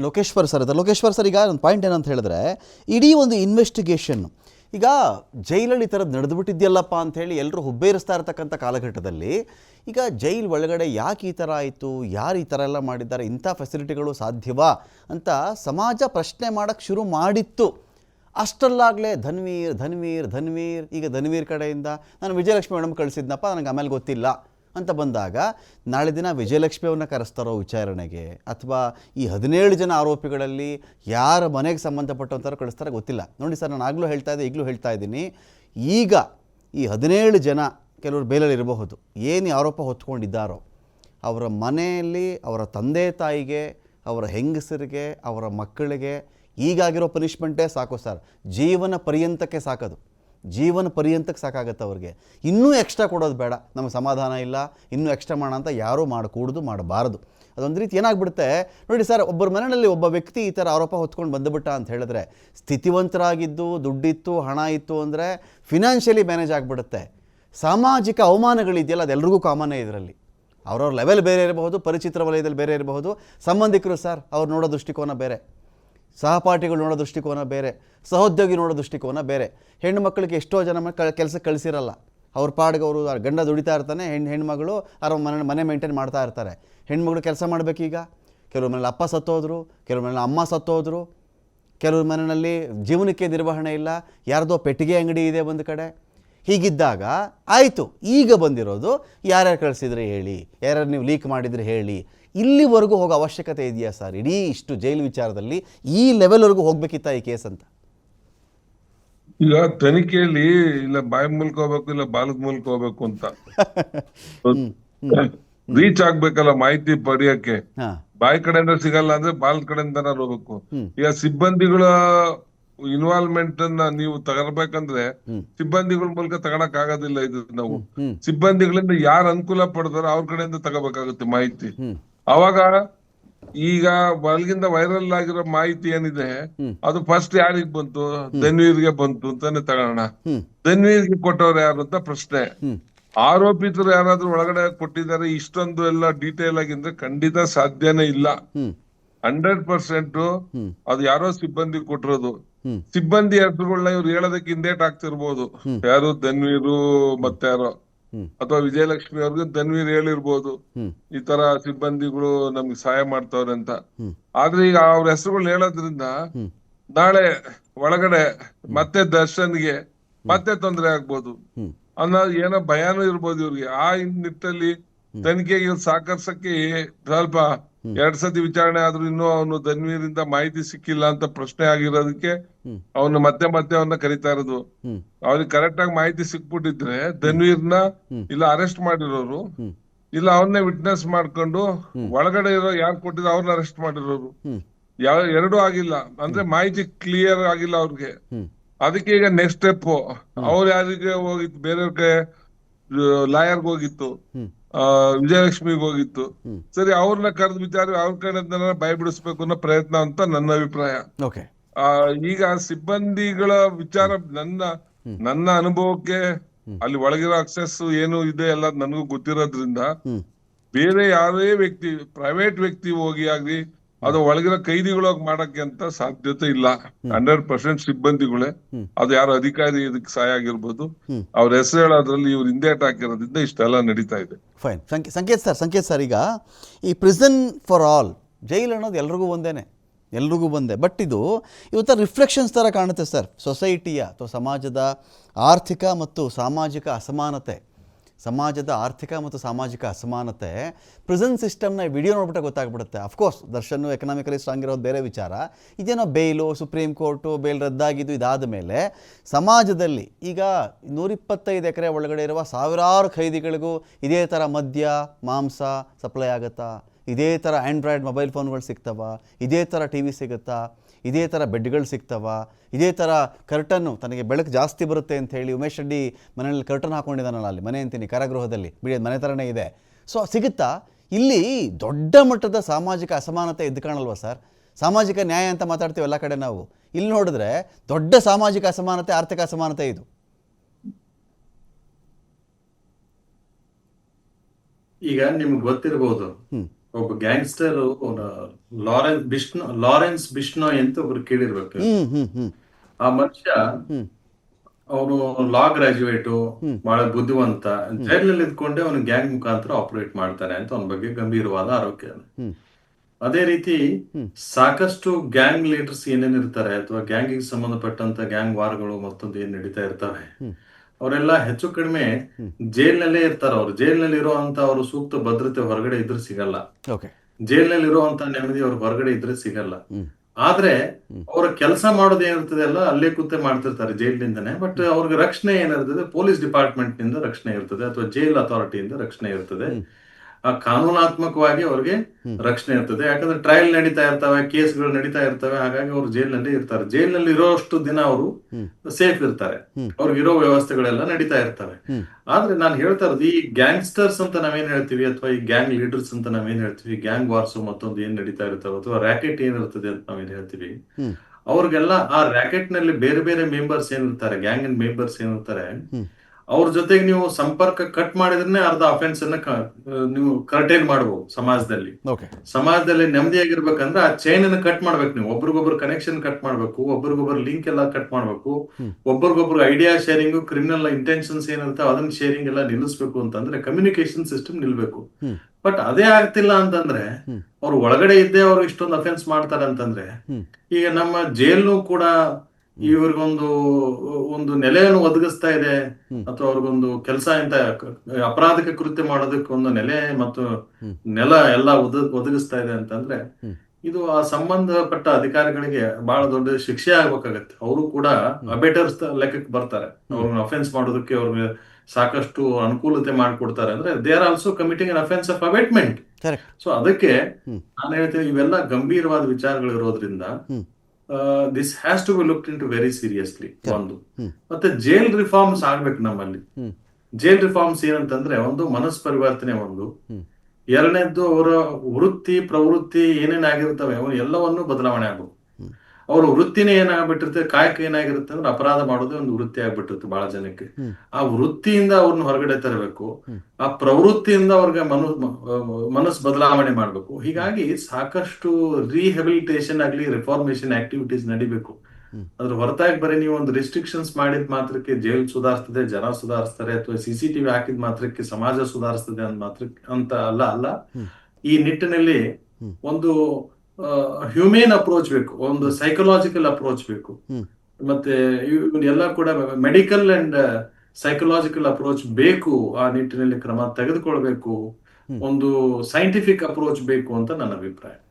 Lokeshwar sir ಇದೆ Lokeshwar sir, ಈಗ ಒಂದು ಪಾಯಿಂಟ್ ಏನಂತ ಹೇಳಿದ್ರೆ, ಇಡೀ ಒಂದು ಇನ್ವೆಸ್ಟಿಗೇಷನ್ ಈಗ ಜೈಲಲ್ಲಿ ಈ ಥರದ್ದು ನಡೆದುಬಿಟ್ಟಿದ್ಯಲ್ಲಪ್ಪ ಅಂಥೇಳಿ ಎಲ್ಲರೂ ಹುಬ್ಬೇರಿಸ್ತಾ ಇರ್ತಕ್ಕಂಥ ಕಾಲಘಟ್ಟದಲ್ಲಿ, ಈಗ ಜೈಲ್ ಒಳಗಡೆ ಯಾಕೆ ಈ ಥರ ಆಯಿತು, ಯಾರು ಈ ಥರ ಎಲ್ಲ ಮಾಡಿದ್ದಾರೆ, ಇಂಥ ಫೆಸಿಲಿಟಿಗಳು ಸಾಧ್ಯವಾ ಅಂತ ಸಮಾಜ ಪ್ರಶ್ನೆ ಮಾಡೋಕ್ಕೆ ಶುರು ಮಾಡಿತ್ತು. ಅಷ್ಟರಲ್ಲಾಗಲೇ ಧನ್ವೀರ್ ಧನ್ವೀರ್ ಧನ್ವೀರ್, ಈಗ ಧನ್ವೀರ್ ಕಡೆಯಿಂದ, ನಾನು ವಿಜಯಲಕ್ಷ್ಮಿ ಮೇಡಮ್ ಕಳಿಸಿದ್ನಪ್ಪ, ನನಗೆ ಆಮೇಲೆ ಗೊತ್ತಿಲ್ಲ. ಅಂತ ಬಂದಾಗ ನಾಳೆ ದಿನ ವಿಜಯಲಕ್ಷ್ಮಿ ಅವ್ರನ್ನ ಕರೆಸ್ತಾರೋ ವಿಚಾರಣೆಗೆ ಅಥವಾ ಈ ಹದಿನೇಳು ಜನ ಆರೋಪಿಗಳಲ್ಲಿ ಯಾರ ಮನೆಗೆ ಸಂಬಂಧಪಟ್ಟಂಥವ್ರು ಕಳಿಸ್ತಾರೋ, ಗೊತ್ತಿಲ್ಲ. ನೋಡಿ ಸರ್, ನಾನು ಆಗಲೂ ಹೇಳ್ತಾ ಇದ್ದೆ, ಈಗಲೂ ಹೇಳ್ತಾ ಇದ್ದೀನಿ. ಈಗ ಈ ಹದಿನೇಳು ಜನ ಕೆಲವರು ಬೇಲಲ್ಲಿ ಇರಬಹುದು. ಏನು ಆರೋಪ ಹೊತ್ಕೊಂಡಿದ್ದಾರೋ, ಅವರ ಮನೆಯಲ್ಲಿ ಅವರ ತಂದೆ ತಾಯಿಗೆ, ಅವರ ಹೆಂಗಸರಿಗೆ, ಅವರ ಮಕ್ಕಳಿಗೆ ಈಗಾಗಿರೋ ಪನಿಷ್ಮೆಂಟೇ ಸಾಕು ಸರ್. ಜೀವನ ಪರ್ಯಂತಕ್ಕೆ ಸಾಕದು. ಜೀವನ ಪರ್ಯಂತಕ್ಕೆ ಸಾಕಾಗತ್ತೆ ಅವ್ರಿಗೆ. ಇನ್ನೂ ಎಕ್ಸ್ಟ್ರಾ ಕೊಡೋದು ಬೇಡ. ನಮಗೆ ಸಮಾಧಾನ ಇಲ್ಲ, ಇನ್ನೂ ಎಕ್ಸ್ಟ್ರಾ ಮಾಡೋಣ ಅಂತ ಯಾರೂ ಮಾಡಕೂಡ್ದು, ಮಾಡಬಾರ್ದು. ಅದೊಂದು ರೀತಿ ಏನಾಗ್ಬಿಡುತ್ತೆ? ನೋಡಿ ಸರ್, ಒಬ್ಬರ ಮನೆಯಲ್ಲಿ ಒಬ್ಬ ವ್ಯಕ್ತಿ ಈ ಥರ ಆರೋಪ ಹೊತ್ಕೊಂಡು ಬಂದುಬಿಟ್ಟ ಅಂತ ಹೇಳಿದ್ರೆ, ಸ್ಥಿತಿವಂತರಾಗಿದ್ದು, ದುಡ್ಡಿತ್ತು, ಹಣ ಇತ್ತು ಅಂದರೆ ಫಿನಾನ್ಷಿಯಲಿ ಮ್ಯಾನೇಜ್ ಆಗಿಬಿಡುತ್ತೆ. ಸಾಮಾಜಿಕ ಅವಮಾನಗಳಿದೆಯಲ್ಲ, ಅದೆಲ್ರಿಗೂ ಕಾಮನ್ನೇ ಇದರಲ್ಲಿ. ಅವ್ರವ್ರ ಲೆವೆಲ್ ಬೇರೆ ಇರಬಹುದು, ಪರಿಚಿತ್ರ ವಲಯದಲ್ಲಿ ಬೇರೆ ಇರಬಹುದು. ಸಂಬಂಧಿಕರು ಸರ್, ಅವ್ರು ನೋಡೋ ದೃಷ್ಟಿಕೋನ ಬೇರೆ. ಸಹಪಾಠಿಗಳು ನೋಡೋ ದೃಷ್ಟಿಕೋನ ಬೇರೆ, ಸಹೋದ್ಯೋಗಿ ನೋಡೋ ದೃಷ್ಟಿಕೋನ ಬೇರೆ. ಹೆಣ್ಣು ಮಕ್ಕಳಿಗೆ ಎಷ್ಟೋ ಜನ ಕೆಲಸ ಕಳಿಸಿರಲ್ಲ. ಅವ್ರ ಪಾಡಿಗೆ ಅವರು ಗಂಡ ದುಡಿತಾ ಇರ್ತಾನೆ ಹೆಣ್ಣು ಹೆಣ್ಮಗಳು ಅವ್ರ ಮನೆ ಮನೆ ಮೇಂಟೈನ್ ಮಾಡ್ತಾ ಇರ್ತಾರೆ. ಹೆಣ್ಮಗಳು ಕೆಲಸ ಮಾಡಬೇಕೀಗ ಕೆಲವ್ರ ಮನೇಲಿ ಅಪ್ಪ ಸತ್ತೋದ್ರು, ಕೆಲವ್ರ ಮನೇಲಿ ಅಮ್ಮ ಸತ್ತೋದ್ರು. ಕೆಲವ್ರ ಮನೆಯಲ್ಲಿ ಜೀವನಕ್ಕೆ ನಿರ್ವಹಣೆ ಇಲ್ಲ, ಯಾರ್ದೋ ಪೆಟ್ಟಿಗೆ ಅಂಗಡಿ ಇದೆ ಒಂದು ಕಡೆ. ಹೀಗಿದ್ದಾಗ ಆಯಿತು, ಈಗ ಬಂದಿರೋದು ಯಾರ್ಯಾರು ಕಳಿಸಿದ್ರೆ ಹೇಳಿ, ಯಾರ್ಯಾರು ನೀವು ಲೀಕ್ ಮಾಡಿದರೆ ಹೇಳಿ ಇಲ್ಲಿವರೆಗೂ ಹೋಗೋ ಅವಶ್ಯಕತೆ ಇದೆಯಾ ಸರ್? ಇಡೀ ಇಷ್ಟು ಜೈಲು ವಿಚಾರದಲ್ಲಿ ಈ ಲೆವೆಲ್ವರೆಗೂ ಹೋಗ್ಬೇಕಿತ್ತ ಈ ಕೇಸ್ ಅಂತ? ಈಗ ತನಿಖೆಯಲ್ಲಿ ಇಲ್ಲ ಬಾಯಿ ಮೂಲಕ ಹೋಗ್ಬೇಕು ಇಲ್ಲ ಬಾಲದ ಮೂಲಕ ಹೋಗ್ಬೇಕು ಅಂತ. ರೀಚ್ ಆಗ್ಬೇಕಲ್ಲ ಮಾಹಿತಿ ಪಡೆಯಕ್ಕೆ. ಬಾಯಿ ಕಡೆಯಿಂದ ಸಿಗಲ್ಲ ಅಂದ್ರೆ ಬಾಲ್ ಕಡೆಯಿಂದ ಹೋಗ್ಬೇಕು. ಈಗ ಸಿಬ್ಬಂದಿಗಳ ಇನ್ವಾಲ್ವ್ಮೆಂಟ್ ಅನ್ನ ನೀವು ತಗರ್ಬೇಕಂದ್ರೆ ಸಿಬ್ಬಂದಿಗಳ ಮೂಲಕ ತಗೊಳಕ್ ಆಗೋದಿಲ್ಲ ಇದು ನಾವು. ಸಿಬ್ಬಂದಿಗಳಿಂದ ಯಾರು ಅನುಕೂಲ ಪಡ್ತಾರೋ ಅವ್ರ ಕಡೆಯಿಂದ ತಗೋಬೇಕಾಗುತ್ತೆ ಮಾಹಿತಿ. ಅವಾಗ ಈಗ ಒಳಗಿಂದ ವೈರಲ್ ಆಗಿರೋ ಮಾಹಿತಿ ಏನಿದೆ ಅದು ಫಸ್ಟ್ ಯಾರಿಗ್ ಬಂತು ಧನ್ವೀರ್ಗೆ ಬಂತು ಅಂತಾನೆ ತಗೋಣ. ಧನ್ವೀರ್ಗೆ ಕೊಟ್ಟವ್ರು ಯಾರು ಅಂತ ಪ್ರಶ್ನೆ. ಆರೋಪಿತರು ಯಾರಾದ್ರೂ ಒಳಗಡೆ ಕೊಟ್ಟಿದ್ದಾರೆ ಇಷ್ಟೊಂದು ಎಲ್ಲ ಡೀಟೇಲ್ ಆಗಿದ್ರೆ ಖಂಡಿತ ಸಾಧ್ಯನೇ ಇಲ್ಲ ಹಂಡ್ರೆಡ್ ಪರ್ಸೆಂಟ್. ಅದು ಯಾರೋ ಸಿಬ್ಬಂದಿ ಕೊಟ್ಟಿರೋದು. ಸಿಬ್ಬಂದಿ ಹೆಸರುಗಳನ್ನ ಇವ್ರು ಹೇಳೋದಕ್ಕೆ ಹಿಂದೇಟ್ ಆಗ್ತಿರ್ಬೋದು ಯಾರು ಧನ್ವೀರು ಮತ್ತೆ ಯಾರೋ. ಅಥವಾ ವಿಜಯಲಕ್ಷ್ಮಿ ಅವ್ರಿಗೆ ಧನ್ವೀರ್ ಹೇಳಿರ್ಬೋದು. ಈ ತರ ಸಿಬ್ಬಂದಿಗಳು ನಮ್ಗೆ ಸಹಾಯ ಮಾಡ್ತಾವ್ರೆ ಅಂತ. ಆದ್ರೆ ಈಗ ಅವ್ರ ಹೆಸರುಗಳು ಹೇಳೋದ್ರಿಂದ. ನಾಳೆ ಒಳಗಡೆ ಮತ್ತೆ ದರ್ಶನ್ಗೆ ಮತ್ತೆ ತೊಂದರೆ ಆಗ್ಬೋದು. ಅನ್ನೋ ಏನೋ ಭಯಾನು ಇರ್ಬೋದು ಇವ್ರಿಗೆ. ಆ ನಿಟ್ಟಲ್ಲಿ ತನಿಖೆಗೆ ಸಹಕರಿಸಕ್ಕೆ ಸಾಕರ್ಸಕ್ಕೆ ಸ್ವಲ್ಪ ಎರಡ್ ಸತಿ ವಿಚಾರಣೆ ಆದ್ರೂ ಇನ್ನೂ ಅವನು ಧನ್ವೀರಿಂದ ಮಾಹಿತಿ ಸಿಕ್ಕಿಲ್ಲ ಅಂತ ಪ್ರಶ್ನೆ ಆಗಿರೋದಕ್ಕೆ. ಅವನು ಮತ್ತೆ ಮತ್ತೆ ಅವನ್ನ ಕರಿತಾ ಇರೋದು. ಅವ್ರಿಗೆ ಕರೆಕ್ಟ್ ಆಗಿ ಮಾಹಿತಿ ಸಿಕ್ಬಿಟ್ಟಿದ್ರೆ ಧನ್ವೀರ್ನ ಇಲ್ಲ ಅರೆಸ್ಟ್ ಮಾಡಿರೋರು ಇಲ್ಲ ಅವನ್ನೇ ವಿಟ್ನೆಸ್ ಮಾಡ್ಕೊಂಡು ಒಳಗಡೆ ಇರೋ ಯಾರು ಕೊಟ್ಟಿದ್ರು ಅವ್ರನ್ನ ಅರೆಸ್ಟ್ ಮಾಡಿರೋರು. ಯಾವ ಎರಡೂ ಆಗಿಲ್ಲ. ಅಂದ್ರೆ ಮಾಹಿತಿ ಕ್ಲಿಯರ್ ಆಗಿಲ್ಲ ಅವ್ರಿಗೆ. ಅದಕ್ಕೆ ಈಗ ನೆಕ್ಸ್ಟ್ ಸ್ಟೆಪ್ ಅವ್ರು ಯಾರಿಗೆ ಹೋಗಿತ್ತು? ಬೇರೆಯವ್ರಿಗೆ ಲಾಯರ್ಗೆ ಹೋಗಿತ್ತು. ವಿಜಯಲಕ್ಷ್ಮಿಗೆ ಹೋಗಿತ್ತು. ಸರಿ ಅವ್ರನ್ನ ಕರೆದು ವಿಚಾರ ಅವ್ರ ಕಡೆಯಿಂದ ಭಯ ಬಿಡಿಸ್ಬೇಕು ಅನ್ನೋ ಪ್ರಯತ್ನ ಅಂತ ನನ್ನ ಅಭಿಪ್ರಾಯ. ಈಗ ಸಿಬ್ಬಂದಿಗಳ ವಿಚಾರ ನನ್ನ ನನ್ನ ಅನುಭವಕ್ಕೆ ಅಲ್ಲಿ ಒಳಗಿರೋ ಅಕ್ಸೆಸ್ ಏನು ಇದೆ ಎಲ್ಲ ನನಗೂ ಗೊತ್ತಿರೋದ್ರಿಂದ ಬೇರೆ ಯಾರೇ ವ್ಯಕ್ತಿ ಪ್ರೈವೇಟ್ ವ್ಯಕ್ತಿ ಹೋಗಿ ಆಗ್ಲಿ ಅದು ಒಳಗಿನ ಕೈದಿಗಳೋಗ್ ಮಾಡಕ್ಕೆ ಅಂತ ಸಾಧ್ಯತೆ ಇಲ್ಲ. ಹಂಡ್ರೆಡ್ ಪರ್ಸೆಂಟ್ ಸಿಬ್ಬಂದಿಗಳೇ. ಅದು ಯಾರು ಅಧಿಕಾರಿ ಇದಕ್ಕೆ ಸಹಾಯ ಆಗಿರ್ಬೋದು. ಅವ್ರ ಹೆಸರು ಹೇಳೋದ್ರಲ್ಲಿ ಇವ್ರು ಹಿಂದೇಟ್ ಹಾಕಿರೋದ್ರಿಂದ ಇಷ್ಟೆಲ್ಲ ನಡೀತಾ ಇದೆ. ಫೈನ್ ಸಂಕೇ ಸಂಕೇತ್ ಸರ್ ಸಂಕೇತ್ ಸರ್ ಈಗ ಈ ಪ್ರಿಸನ್ ಫಾರ್ ಆಲ್ ಜೈಲ್ ಅನ್ನೋದು ಎಲ್ರಿಗೂ ಒಂದೇನೆ ಎಲ್ರಿಗೂ ಬಂದೆ ಬಟ್ ಇದು ಇವತ್ತು ರಿಫ್ಲೆಕ್ಷನ್ಸ್ ಥರ ಕಾಣುತ್ತೆ ಸರ್ ಸೊಸೈಟಿಯ ಅಥವಾ ಸಮಾಜದ ಆರ್ಥಿಕ ಮತ್ತು ಸಾಮಾಜಿಕ ಅಸಮಾನತೆ ಸಮಾಜದ ಆರ್ಥಿಕ ಮತ್ತು ಸಾಮಾಜಿಕ ಅಸಮಾನತೆ ಪ್ರಿಸನ್ ಸಿಸ್ಟಮ್ನ ವಿಡಿಯೋ ನೋಡ್ಬಿಟ್ಟೆ ಗೊತ್ತಾಗ್ಬಿಡುತ್ತೆ. ಅಫ್ಕೋರ್ಸ್ ದರ್ಶನ್ ಎಕನಾಮಿಕಲಿ ಸ್ಟ್ರಾಂಗ್ ಇರೋದು ಬೇರೆ ವಿಚಾರ. ಇದೇನೋ ಬೇಲು ಸುಪ್ರೀಂ ಕೋರ್ಟು ಬೇಲ್ ರದ್ದಾಗಿದ್ದು ಇದಾದ ಮೇಲೆ ಸಮಾಜದಲ್ಲಿ ಈಗ ನೂರಿಪ್ಪತ್ತೈದು ಎಕರೆ ಒಳಗಡೆ ಇರುವ ಸಾವಿರಾರು ಖೈದಿಗಳಿಗೂ ಇದೇ ಥರ ಮದ್ಯ, ಮಾಂಸ ಸಪ್ಲೈ ಆಗುತ್ತಾ? ಇದೇ ಥರ ಆ್ಯಂಡ್ರಾಯ್ಡ್ ಮೊಬೈಲ್ ಫೋನ್ಗಳು ಸಿಗ್ತವ? ಇದೇ ಥರ ಟಿ ವಿ ಸಿಗುತ್ತಾ? ಇದೇ ಥರ ಬೆಡ್ಗಳು ಸಿಗ್ತವ? ಇದೇ ಥರ ಕರ್ಟನ್ನು ತನಗೆ ಬೆಳಕು ಜಾಸ್ತಿ ಬರುತ್ತೆ ಅಂತ ಹೇಳಿ ಉಮೇಶ್ ರೆಡ್ಡಿ ಮನೆಯಲ್ಲಿ ಕರ್ಟನ್ ಹಾಕೊಂಡಿದ್ದಾನಲ್ಲ ಅಲ್ಲಿ ಮನೆ ಅಂತೀನಿ ಕರಗೃಹದಲ್ಲಿ. ಬಿಡಿ ಮನೆ ಥರನೇ ಇದೆ. ಸೊ ಸಿಗುತ್ತಾ? ಇಲ್ಲಿ ದೊಡ್ಡ ಮಟ್ಟದ ಸಾಮಾಜಿಕ ಅಸಮಾನತೆ ಎದ್ದು ಕಾಣಲ್ವಾ ಸರ್? ಸಾಮಾಜಿಕ ನ್ಯಾಯ ಅಂತ ಮಾತಾಡ್ತೀವಿ ಎಲ್ಲ ಕಡೆ ನಾವು. ಇಲ್ಲಿ ನೋಡಿದ್ರೆ ದೊಡ್ಡ ಸಾಮಾಜಿಕ ಅಸಮಾನತೆ ಆರ್ಥಿಕ ಅಸಮಾನತೆ ಇದು. ಈಗ ನಿಮ್ಗೆ ಗೊತ್ತಿರಬಹುದು. ಒಬ್ಬ gangster Lawrence Bishnu Lawrence Bishnu ಅಂತ ಒಬ್ರು ಕೇಳಿರ್ಬೇಕು ಆ ಮನುಷ್ಯ. ಅವನು ಲಾ ಗ್ರಾಜುಯೇಟ್ ಬಹಳ ಬುದ್ಧಿವಂತ ಜೈಲಲ್ಲಿ ಇದ್ಕೊಂಡೆ ಅವನು ಗ್ಯಾಂಗ್ ಮುಖಾಂತರ ಆಪರೇಟ್ ಮಾಡ್ತಾನೆ ಅಂತ ಅವನ ಬಗ್ಗೆ ಗಂಭೀರವಾದ ಆರೋಗ್ಯ. ಅದೇ ರೀತಿ ಸಾಕಷ್ಟು ಗ್ಯಾಂಗ್ ಲೀಡರ್ಸ್ ಏನೇನಿರ್ತಾರೆ ಅಥವಾ ಗ್ಯಾಂಗಿಗೆ ಸಂಬಂಧಪಟ್ಟಂತ ಗ್ಯಾಂಗ್ ವಾರ್ಗಳು ಮತ್ತೊಂದು ಏನ್ ನಡೀತಾ ಇರ್ತವೆ. ಅವರೆಲ್ಲ ಹೆಚ್ಚು ಕಡಿಮೆ ಜೈಲ್ನಲ್ಲೇ ಇರ್ತಾರ ಅವ್ರು. ಜೈಲ್ನಲ್ಲಿ ಇರುವಂತ ಅವರು ಸೂಕ್ತ ಭದ್ರತೆ ಹೊರಗಡೆ ಇದ್ರೆ ಸಿಗಲ್ಲ. ಜೈಲ್ನಲ್ಲಿ ಇರುವಂತ ನೆಮ್ಮದಿ ಅವ್ರು ಹೊರಗಡೆ ಇದ್ರೆ ಸಿಗಲ್ಲ. ಆದ್ರೆ ಅವ್ರ ಕೆಲಸ ಮಾಡೋದು ಏನಿರ್ತದೆ ಅಲ್ಲ ಅಲ್ಲೇ ಕೂತೆ ಮಾಡ್ತಿರ್ತಾರೆ ಜೈಲಿನಿಂದನೇ ಬಟ್ ಅವ್ರಿಗೆ ರಕ್ಷಣೆ ಏನಿರ್ತದೆ ಪೊಲೀಸ್ ಡಿಪಾರ್ಟ್ಮೆಂಟ್ನಿಂದ ರಕ್ಷಣೆ ಇರ್ತದೆ ಅಥವಾ ಜೈಲ್ ಅಥಾರಿಟಿಯಿಂದ ರಕ್ಷಣೆ ಇರ್ತದೆ. ಆ ಕಾನೂನಾತ್ಮಕವಾಗಿ ಅವ್ರಿಗೆ ರಕ್ಷಣೆ ಇರ್ತದೆ. ಯಾಕಂದ್ರೆ ಟ್ರಯಲ್ ನಡೀತಾ ಇರ್ತವೆ ಕೇಸ್ಗಳು ನಡೀತಾ ಇರ್ತವೆ ಹಾಗಾಗಿ ಅವ್ರು ಜೈಲಿನಲ್ಲಿ ಇರ್ತಾರೆ. ಜೈಲಿನಲ್ಲಿ ಇರೋಷ್ಟು ದಿನ ಅವರು ಸೇಫ್ ಇರ್ತಾರೆ. ಅವ್ರಿಗಿರೋ ಅವ್ರಿಗೆ ಇರೋ ವ್ಯವಸ್ಥೆಗಳೆಲ್ಲ ನಡೀತಾ ಇರ್ತವೆ. ಆದ್ರೆ ನಾನು ಹೇಳ್ತಾ ಇರೋದು ಈ ಗ್ಯಾಂಗ್ಸ್ಟರ್ಸ್ ಅಂತ ನಾವೇನ್ ಹೇಳ್ತೀವಿ ಅಥವಾ ಈ ಗ್ಯಾಂಗ್ ಲೀಡರ್ಸ್ ಅಂತ ನಾವೇನ್ ಹೇಳ್ತೀವಿ ಗ್ಯಾಂಗ್ ವಾರ್ಸ್ ಮತ್ತೊಂದು ಏನ್ ನಡೀತಾ ಇರ್ತವೆ ಅಥವಾ ರ್ಯಾಕೆಟ್ ಇರ್ತದೆ ಅಂತ ನಾವೇನ್ ಹೇಳ್ತೀವಿ. ಅವ್ರಿಗೆಲ್ಲ ಆ ರ್ಯಾಕೆಟ್ನಲ್ಲಿ ಬೇರೆ ಬೇರೆ ಮೆಂಬರ್ಸ್ ಏನಿರ್ತಾರೆ ಗ್ಯಾಂಗ್ ಅಂಡ್ ಮೆಂಬರ್ಸ್ ಏನಿರ್ತಾರೆ. ಅವ್ರ ಜೊತೆಗೆ ನೀವು ಸಂಪರ್ಕ ಕಟ್ ಮಾಡಿದ್ರೆ ಅರ್ಧ ಅಫೆನ್ಸ್ ಅನ್ನ ನೀವು ಕರ್ಟೈನ್ ಮಾಡಬಹುದು ಸಮಾಜದಲ್ಲಿ ಸಮಾಜದಲ್ಲಿ ನೆಮ್ಮದಿಯಾಗಿರ್ಬೇಕಂದ್ರೆ ಆ ಚೈನ್ ಅನ್ನ ಕಟ್ ಮಾಡ್ಬೇಕು ನೀವು ಒಬ್ರಿಗೊಬ್ರು ಕನೆಕ್ಷನ್ ಕಟ್ ಮಾಡ್ಬೇಕು ಒಬ್ರಿಗೊಬ್ರು ಲಿಂಕ್ ಎಲ್ಲ ಕಟ್ ಮಾಡ್ಬೇಕು. ಒಬ್ರಿಗೊಬ್ರು ಐಡಿಯಾ ಶೇರಿಂಗ್ ಕ್ರಿಮಿನಲ್ ಇಂಟೆನ್ಷನ್ಸ್ ಏನಂತ ಅದನ್ನ ಶೇರಿಂಗ್ ಎಲ್ಲ ನಿಲ್ಲಿಸ್ಬೇಕು ಅಂತಂದ್ರೆ ಕಮ್ಯುನಿಕೇಶನ್ ಸಿಸ್ಟಮ್ ನಿಲ್ಬೇಕು. ಬಟ್ ಅದೇ ಆಗ್ತಿಲ್ಲ ಅಂತಂದ್ರೆ. ಅವ್ರು ಒಳಗಡೆ ಇದ್ದೇ ಅವ್ರು ಇಷ್ಟೊಂದು ಅಫೆನ್ಸ್ ಮಾಡ್ತಾರೆ ಅಂತಂದ್ರೆ ಈಗ ನಮ್ಮ ಜೈಲ್ನು ಕೂಡ ಇವ್ರಿಗೊಂದು ಒಂದು ನೆಲೆಯನ್ನು ಒದಗಿಸ್ತಾ ಇದೆ. ಅಥವಾ ಅವ್ರಿಗೊಂದು ಕೆಲಸ ಅಂತ ಅಪರಾಧಿಕ ಕೃತ್ಯ ಮಾಡೋದಕ್ಕೆ ಒಂದು ನೆಲೆ ಮತ್ತು. ನೆಲ ಎಲ್ಲ ಒದ ಒದಗಿಸ್ತಾ ಇದೆ ಅಂತಂದ್ರೆ. ಇದು ಆ ಸಂಬಂಧಪಟ್ಟ ಅಧಿಕಾರಿಗಳಿಗೆ ಬಹಳ ದೊಡ್ಡ ಶಿಕ್ಷೆ ಆಗ್ಬೇಕಾಗತ್ತೆ ಅವರು ಕೂಡ ಅಬೇಟರ್ಸ್ ಲೆಕ್ಕಕ್ಕೆ ಬರ್ತಾರೆ ಅವ್ರನ್ನ ಅಫೆನ್ಸ್ ಮಾಡೋದಕ್ಕೆ ಅವ್ರಿಗೆ ಸಾಕಷ್ಟು ಅನುಕೂಲತೆ ಮಾಡಿಕೊಡ್ತಾರೆ ಅಂದ್ರೆ they are also committing an offence of abetment so ಅದಕ್ಕೆ. ನಾನು ಹೇಳ್ತೀನಿ ಇವೆಲ್ಲ ಗಂಭೀರವಾದ ವಿಚಾರಗಳು ಇರೋದ್ರಿಂದ. This has to be look into very seriously ಒಂದು ಮತ್ತೆ ಜೈಲ್ ರಿಫಾರ್ಮ್ಸ್ ಆಗ್ಬೇಕು ನಮ್ಮಲ್ಲಿ. ಜೈಲ್ ರಿಫಾರ್ಮ್ಸ್ ಏನಂತಂದ್ರೆ ಒಂದು ಮನಸ್ ಪರಿವರ್ತನೆ ಒಂದು. ಎರಡನೇದ್ದು ಅವರ ವೃತ್ತಿ ಪ್ರವೃತ್ತಿ ಏನೇನಾಗಿರ್ತವೆ ಅವು ಎಲ್ಲವನ್ನು ಬದಲಾವಣೆ ಆಗ್ಬೇಕು. ಅವ್ರ ವೃತ್ತಿನೇ ಏನಾಗ್ಬಿಟ್ಟಿರುತ್ತೆ ಕಾಯಕ ಏನಾಗಿರುತ್ತೆ ಅಂದ್ರೆ ಅಪರಾಧ ಮಾಡೋದೇ ಒಂದು ವೃತ್ತಿ ಆಗ್ಬಿಟ್ಟಿರುತ್ತೆ ಬಹಳ ಜನಕ್ಕೆ. ಆ ವೃತ್ತಿಯಿಂದ ಅವ್ರನ್ನ ಹೊರಗಡೆ ತರಬೇಕು ಆ ಪ್ರವೃತ್ತಿಯಿಂದ ಅವ್ರಿಗೆ ಮನು ಮನಸ್ಸು ಬದಲಾವಣೆ ಮಾಡಬೇಕು. ಹೀಗಾಗಿ ಸಾಕಷ್ಟು ರಿಹೆಬಿಲಿಟೇಷನ್ ಆಗ್ಲಿ ರಿಫಾರ್ಮೇಶನ್ ಆಕ್ಟಿವಿಟೀಸ್ ನಡಿಬೇಕು. ಅದ್ರ ಹೊರತಾಗಿ ಬರೀ ನೀವು ಒಂದು ರಿಸ್ಟ್ರಿಕ್ಷನ್ಸ್ ಮಾಡಿದ ಮಾತ್ರಕ್ಕೆ ಜೈಲ್ ಸುಧಾರಿಸ್ತದೆ ಜನ ಸುಧಾರಿಸ್ತಾರೆ ಅಥವಾ ಸಿ ಸಿ ಟಿವಿ ಹಾಕಿದ ಮಾತ್ರಕ್ಕೆ ಸಮಾಜ ಸುಧಾರಿಸ್ತದೆ ಅಂತ ಮಾತ್ರಕ್ಕೆ ಅಂತ ಅಲ್ಲ ಅಲ್ಲ ಈ ನಿಟ್ಟಿನಲ್ಲಿ ಒಂದು ಹ್ಯೂಮೇನ್ ಅಪ್ರೋಚ್ ಬೇಕು. ಒಂದು ಸೈಕಲಾಜಿಕಲ್ ಅಪ್ರೋಚ್ ಬೇಕು. ಮತ್ತೆ ಎಲ್ಲ ಕೂಡ ಮೆಡಿಕಲ್ ಅಂಡ್ ಸೈಕಲಾಜಿಕಲ್ ಅಪ್ರೋಚ್ ಬೇಕು. ಆ ನಿಟ್ಟಿನಲ್ಲಿ ಕ್ರಮ ತೆಗೆದುಕೊಳ್ಬೇಕು. ಒಂದು ಸೈಂಟಿಫಿಕ್ ಅಪ್ರೋಚ್ ಬೇಕು ಅಂತ ನನ್ನ ಅಭಿಪ್ರಾಯ.